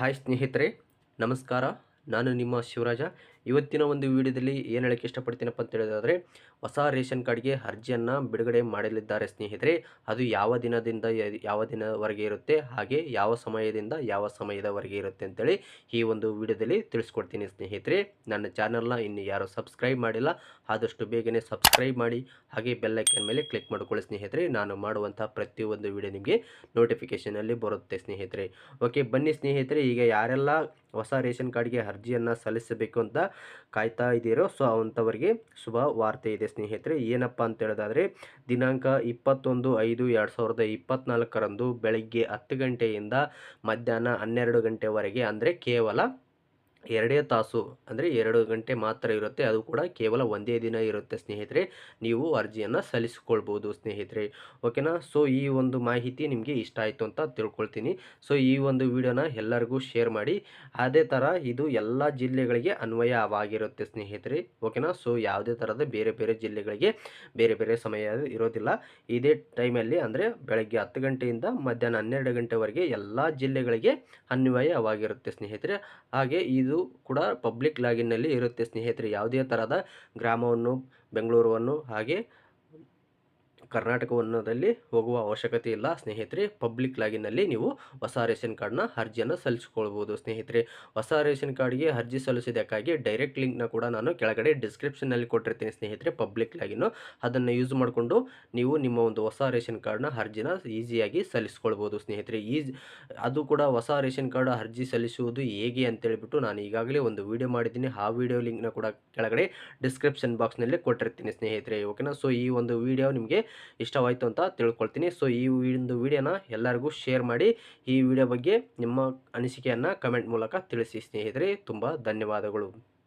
Hi ಸ್ನೇಹಿತರೆ ನಮಸ್ಕಾರ. ನಾನು ನಿಮ್ಮ ಶಿವರಾಜ. ಇವತ್ತಿನ ಒಂದು ವಿಡಿಯೋದಲ್ಲಿ ಏನು ಹೇಳಕ್ಕೆ ಇಷ್ಟಪಡ್ತೀನಪ್ಪ ಅಂತ ಹೇಳಿದ್ರೆ ಹೊಸ ರೇಷನ್ ಕಾರ್ಡ್ಗೆ ಅರ್ಜಿಯನ್ನು ಬಿಡುಗಡೆ ಮಾಡಲಿದ್ದಾರೆ ಸ್ನೇಹಿತರೆ. ಅದು ಯಾವ ದಿನದಿಂದ ಯಾವ ದಿನವರೆಗೆ ಇರುತ್ತೆ, ಹಾಗೆ ಯಾವ ಸಮಯದಿಂದ ಯಾವ ಸಮಯದವರೆಗೆ ಇರುತ್ತೆ ಅಂತೇಳಿ ಈ ಒಂದು ವಿಡಿಯೋದಲ್ಲಿ ತಿಳಿಸ್ಕೊಡ್ತೀನಿ ಸ್ನೇಹಿತರೆ. ನನ್ನ ಚಾನಲ್ನ ಇನ್ನು ಯಾರು ಸಬ್ಸ್ಕ್ರೈಬ್ ಮಾಡಿಲ್ಲ, ಆದಷ್ಟು ಬೇಗನೆ ಸಬ್ಸ್ಕ್ರೈಬ್ ಮಾಡಿ, ಹಾಗೆ ಬೆಲ್ಲೈಕನ್ ಮೇಲೆ ಕ್ಲಿಕ್ ಮಾಡಿಕೊಳ್ಳಿ ಸ್ನೇಹಿತರೆ. ನಾನು ಮಾಡುವಂಥ ಪ್ರತಿಯೊಂದು ವಿಡಿಯೋ ನಿಮಗೆ ನೋಟಿಫಿಕೇಷನಲ್ಲಿ ಬರುತ್ತೆ ಸ್ನೇಹಿತರೆ. ಓಕೆ, ಬನ್ನಿ ಸ್ನೇಹಿತರೆ, ಈಗ ಯಾರೆಲ್ಲ ಹೊಸ ರೇಷನ್ ಕಾರ್ಡ್ಗೆ ಅರ್ಜಿಯನ್ನು ಸಲ್ಲಿಸಬೇಕು ಅಂತ ಕಾಯ್ತಾ ಇದ್ದೀರೋ, ಸೊ ಅಂಥವರಿಗೆ ಶುಭ ವಾರ್ತೆ ಇದೆ ಸ್ನೇಹಿತರೆ. ಏನಪ್ಪ ಅಂತ ಹೇಳೋದಾದರೆ, ದಿನಾಂಕ ಇಪ್ಪತ್ತೊಂದು ಐದು ಎರಡು ಸಾವಿರದ ಇಪ್ಪತ್ತ್ನಾಲ್ಕರಂದು ಬೆಳಗ್ಗೆ ಹತ್ತು ಗಂಟೆಯಿಂದ ಮಧ್ಯಾಹ್ನ ಹನ್ನೆರಡು ಗಂಟೆವರೆಗೆ, ಅಂದರೆ ಕೇವಲ ಎರಡೇ ತಾಸು ಅಂದರೆ ಎರಡು ಗಂಟೆ ಮಾತ್ರ ಇರುತ್ತೆ. ಅದು ಕೂಡ ಕೇವಲ ಒಂದೇ ದಿನ ಇರುತ್ತೆ ಸ್ನೇಹಿತರೆ. ನೀವು ಅರ್ಜಿಯನ್ನು ಸಲ್ಲಿಸಿಕೊಳ್ಬೋದು ಸ್ನೇಹಿತರೆ. ಓಕೆನಾ? ಸೊ, ಈ ಒಂದು ಮಾಹಿತಿ ನಿಮಗೆ ಇಷ್ಟ ಆಯಿತು ಅಂತ ತಿಳ್ಕೊಳ್ತೀನಿ. ಸೊ, ಈ ಒಂದು ವಿಡಿಯೋನ ಎಲ್ಲರಿಗೂ ಶೇರ್ ಮಾಡಿ. ಅದೇ ಥರ ಇದು ಎಲ್ಲ ಜಿಲ್ಲೆಗಳಿಗೆ ಅನ್ವಯವಾಗಿರುತ್ತೆ ಸ್ನೇಹಿತರೆ. ಓಕೆನಾ? ಸೊ, ಯಾವುದೇ ಥರದ ಬೇರೆ ಬೇರೆ ಜಿಲ್ಲೆಗಳಿಗೆ ಬೇರೆ ಬೇರೆ ಸಮಯ ಇರೋದಿಲ್ಲ. ಇದೇ ಟೈಮಲ್ಲಿ ಅಂದರೆ ಬೆಳಗ್ಗೆ ಹತ್ತು ಗಂಟೆಯಿಂದ ಮಧ್ಯಾಹ್ನ ಹನ್ನೆರಡು ಗಂಟೆವರೆಗೆ ಎಲ್ಲ ಜಿಲ್ಲೆಗಳಿಗೆ ಅನ್ವಯವಾಗಿರುತ್ತೆ ಸ್ನೇಹಿತರೆ. ಹಾಗೆ ಇದು ಕೂಡ ಪಬ್ಲಿಕ್ ಲಾಗಿನ್ನಲ್ಲಿ ಇರುತ್ತೆ ಸ್ನೇಹಿತರೆ. ಯಾವುದೇ ಥರದ ಗ್ರಾಮವನ್ನು ಬೆಂಗಳೂರನ್ನು ಹಾಗೆ ಕರ್ನಾಟಕವನ್ನದಲ್ಲಿ ಹೋಗುವ ಅವಶ್ಯಕತೆ ಇಲ್ಲ. ಸ್ನೇಹಿತರೆ ಪಬ್ಲಿಕ್ ಲಾಗಿನಲ್ಲಿ ನೀವು ಹೊಸ ರೇಷನ್ ಕಾರ್ಡ್ನ ಅರ್ಜಿಯನ್ನು ಸಲ್ಲಿಸಿಕೊಳ್ಬೋದು. ಸ್ನೇಹಿತರೆ, ಹೊಸ ರೇಷನ್ ಕಾರ್ಡ್ಗೆ ಅರ್ಜಿ ಸಲ್ಲಿಸಿದ್ದಕ್ಕಾಗಿ ಡೈರೆಕ್ಟ್ ಲಿಂಕ್ನ ಕೂಡ ನಾನು ಕೆಳಗಡೆ ಡಿಸ್ಕ್ರಿಪ್ಷನ್ನಲ್ಲಿ ಕೊಟ್ಟಿರ್ತೀನಿ. ಸ್ನೇಹಿತರೆ ಪಬ್ಲಿಕ್ ಲಾಗಿನ್ನು ಅದನ್ನು ಯೂಸ್ ಮಾಡಿಕೊಂಡು ನೀವು ನಿಮ್ಮ ಒಂದು ಹೊಸ ರೇಷನ್ ಕಾರ್ಡ್ನ ಅರ್ಜಿನ ಈಸಿಯಾಗಿ ಸಲ್ಲಿಸ್ಕೊಳ್ಬೋದು. ಸ್ನೇಹಿತರೆ ಈಸ್ ಅದು ಕೂಡ ಹೊಸ ರೇಷನ್ ಕಾರ್ಡ್ ಅರ್ಜಿ ಸಲ್ಲಿಸುವುದು ಹೇಗೆ ಅಂತೇಳಿಬಿಟ್ಟು ನಾನು ಈಗಾಗಲೇ ಒಂದು ವಿಡಿಯೋ ಮಾಡಿದ್ದೀನಿ. ಆ ವಿಡಿಯೋ ಲಿಂಕ್ನ ಕೂಡ ಕೆಳಗಡೆ ಡಿಸ್ಕ್ರಿಪ್ಷನ್ ಬಾಕ್ಸ್ನಲ್ಲಿ ಕೊಟ್ಟಿರ್ತೀನಿ. ಸ್ನೇಹಿತರೆ ಓಕೆನಾ ಸೊ ಈ ಒಂದು ವಿಡಿಯೋ ನಿಮಗೆ ಇಷ್ಟವಾಯಿತು ಅಂತ ತಿಳ್ಕೊಳ್ತೀನಿ. ಸೊ ಈ ಒಂದು ವಿಡಿಯೋನ ಎಲ್ಲರಿಗೂ ಶೇರ್ ಮಾಡಿ, ಈ ವಿಡಿಯೋ ಬಗ್ಗೆ ನಿಮ್ಮ ಅನಿಸಿಕೆಯನ್ನು ಕಮೆಂಟ್ ಮೂಲಕ ತಿಳಿಸಿ ಸ್ನೇಹಿತರೆ. ತುಂಬ ಧನ್ಯವಾದಗಳು.